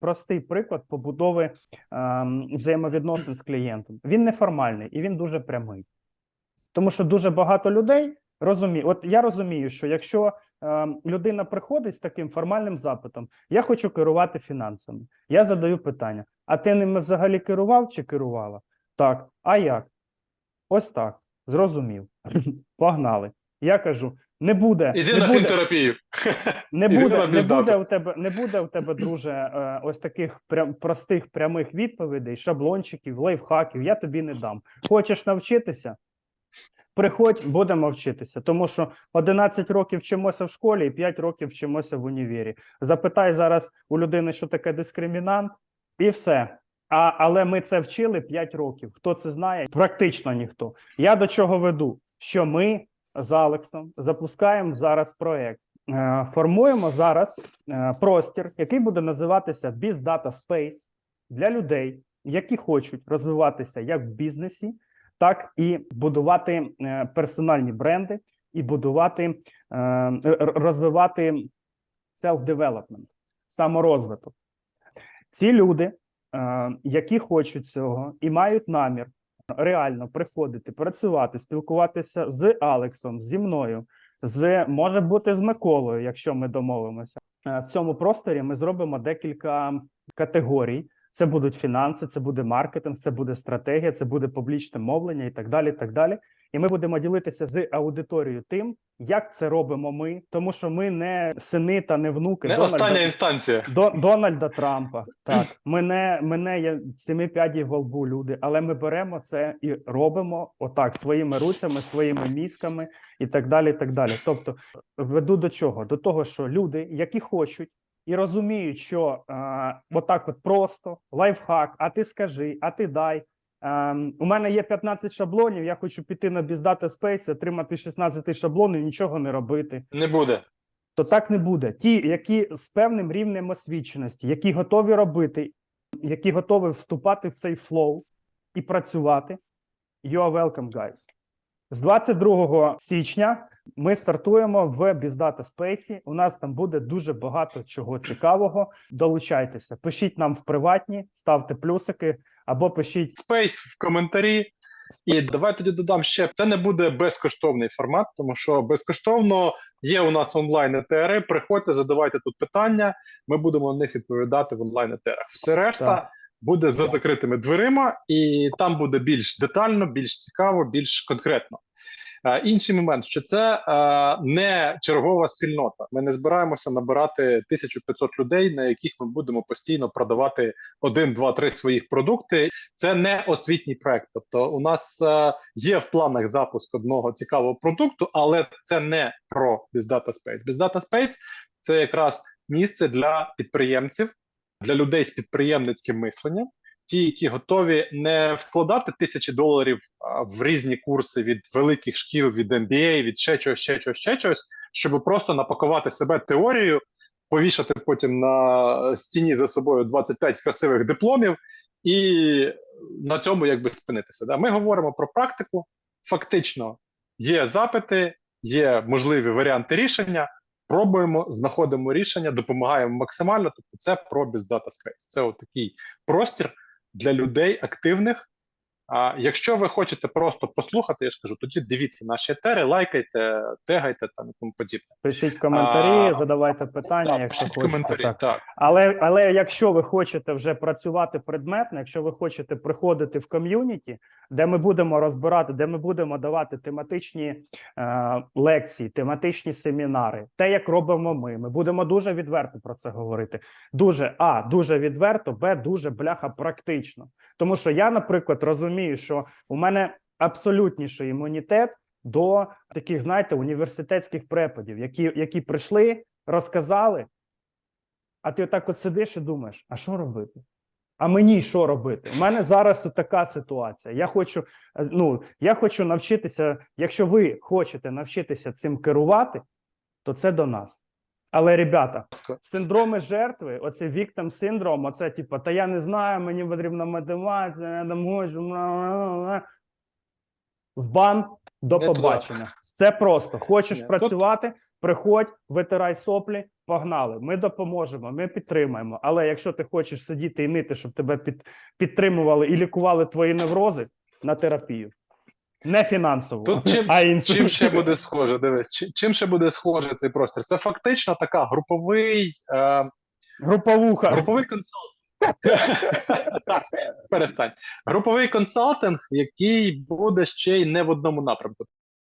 простий приклад побудови ем, взаємовідносин з клієнтом. Він неформальний і він дуже прямий. Тому що дуже багато людей розуміє. От я розумію, що якщо ем, людина приходить з таким формальним запитом, я хочу керувати фінансами. Я задаю питання: а ти ними взагалі керував чи керувала? Так, а як? Ось так. Зрозумів. Погнали. Я кажу: не буде, Іди не на буде, фінтерапію. не Іди буде, не буде у тебе, не буде у тебе, друже, е, ось таких прям простих прямих відповідей, шаблончиків, лайфхаків. Я тобі не дам. Хочеш навчитися? Приходь, будемо вчитися, тому що 11 років вчимося в школі і 5 років вчимося в універі. Запитай зараз у людини, що таке дискримінант, і все. А, але ми це вчили 5 років. Хто це знає? Практично ніхто. Я до чого веду? Що ми з Алексом запускаємо зараз проект. Е, Формуємо зараз е, простір, який буде називатися Biz Data Space для людей, які хочуть розвиватися як в бізнесі, так і будувати е, персональні бренди, і будувати розвивати self-development, саморозвиток. Ці люди, які хочуть цього і мають намір реально приходити, працювати, спілкуватися з Алексом, зі мною, з може бути з Миколою, якщо ми домовимося. Е, В цьому просторі ми зробимо декілька категорій. Це будуть фінанси, це буде маркетинг, це буде стратегія, це буде публічне мовлення і так далі. так далі. І ми будемо ділитися з аудиторією тим, як це робимо ми, тому що ми не сини та не внуки Не Дональда, остання інстанція. До, Дональда Трампа. Так, ми не, ми не є семи п'ядів во лбу люди, але ми беремо це і робимо отак своїми руцями, своїми мізками і так далі. і так далі. Тобто, веду до чого? До того, що люди, які хочуть і розуміють, що е, отак, от просто лайфхак, а ти скажи, а ти дай. Ем, у мене є 15 шаблонів. Я хочу піти на BizData Space, отримати 16 шаблонів, нічого не робити Не буде. то так не буде. Ті, які з певним рівнем освіченості, які готові робити, які готові вступати в цей флоу і працювати. You are welcome, guys. З 22 січня ми стартуємо в BizData Space. У нас там буде дуже багато чого цікавого. Долучайтеся, пишіть нам в приватні, ставте плюсики або пишіть Спейс в коментарі. І давай тоді додам ще: це не буде безкоштовний формат, тому що безкоштовно є у нас онлайн етери. Приходьте, задавайте тут питання. Ми будемо на них відповідати в онлайн етерах. Все решта Так. Буде за закритими дверима, і там буде більш детально, більш цікаво, більш конкретно. Е, Інший момент, що це е, не чергова спільнота. Ми не збираємося набирати 1500 людей, на яких ми будемо постійно продавати один, два, три своїх продукти. Це не освітній проект. Тобто, у нас е, є в планах запуск одного цікавого продукту, але це не про BizData Space. BizData Space – це якраз місце для підприємців, для людей з підприємницьким мисленням. Ті, які готові не вкладати тисячі доларів в різні курси від великих шкіл, від MBA, від ще чогось, ще чогось, ще чогось, щоб просто напакувати себе теорією, повішати потім на стіні за собою 25 красивих дипломів і на цьому якби спинитися. Да? Ми говоримо про практику. Фактично є запити, є можливі варіанти рішення. Пробуємо, знаходимо рішення, допомагаємо максимально. Тобто, це про Data Space. Це отакий простір для людей активних. А якщо ви хочете просто послухати, я ж кажу, тоді дивіться наші етери, лайкайте, тегайте там і тому подібне. пишіть коментарі, А, задавайте питання, Так, якщо хочете. коментарі. Так. Так. Але, але якщо ви хочете вже працювати предметно, якщо ви хочете приходити в ком'юніті, де ми будемо розбирати, де ми будемо давати тематичні е, лекції, тематичні семінари, те, як робимо ми, ми будемо дуже відверто про це говорити. Дуже а дуже відверто, б дуже бляха практично. Тому що я, наприклад, розумію, що у мене абсолютніший імунітет до таких, знаєте, університетських преподів, які, які прийшли, розказали. А ти отак от сидиш і думаєш, а що робити? А мені що робити? У мене зараз тут така ситуація. Я хочу, е, ну, я хочу навчитися. Якщо ви хочете навчитися цим керувати, то це до нас. Але, ребята, синдроми жертви, оце victim синдром, оце типу, та я не знаю, мені потрібна мотивація, я не можу. бла, бла, бла». В бан До Не побачення. Це просто. Хочеш Ні, тут- працювати, приходь, витирай соплі, погнали. Ми допоможемо, ми підтримаємо. Але якщо ти хочеш сидіти і нити, щоб тебе під, підтримували і лікували твої неврози на терапію. Не фінансово, Тут чим- а іншу. Чим ще буде схоже? Дивись, чим, чим ще буде схоже цей простір? Це фактично така груповий, е, Груповуха. груповий консалтинг. Так, перестань. Груповий консалтинг, який буде ще й не в одному напрямку.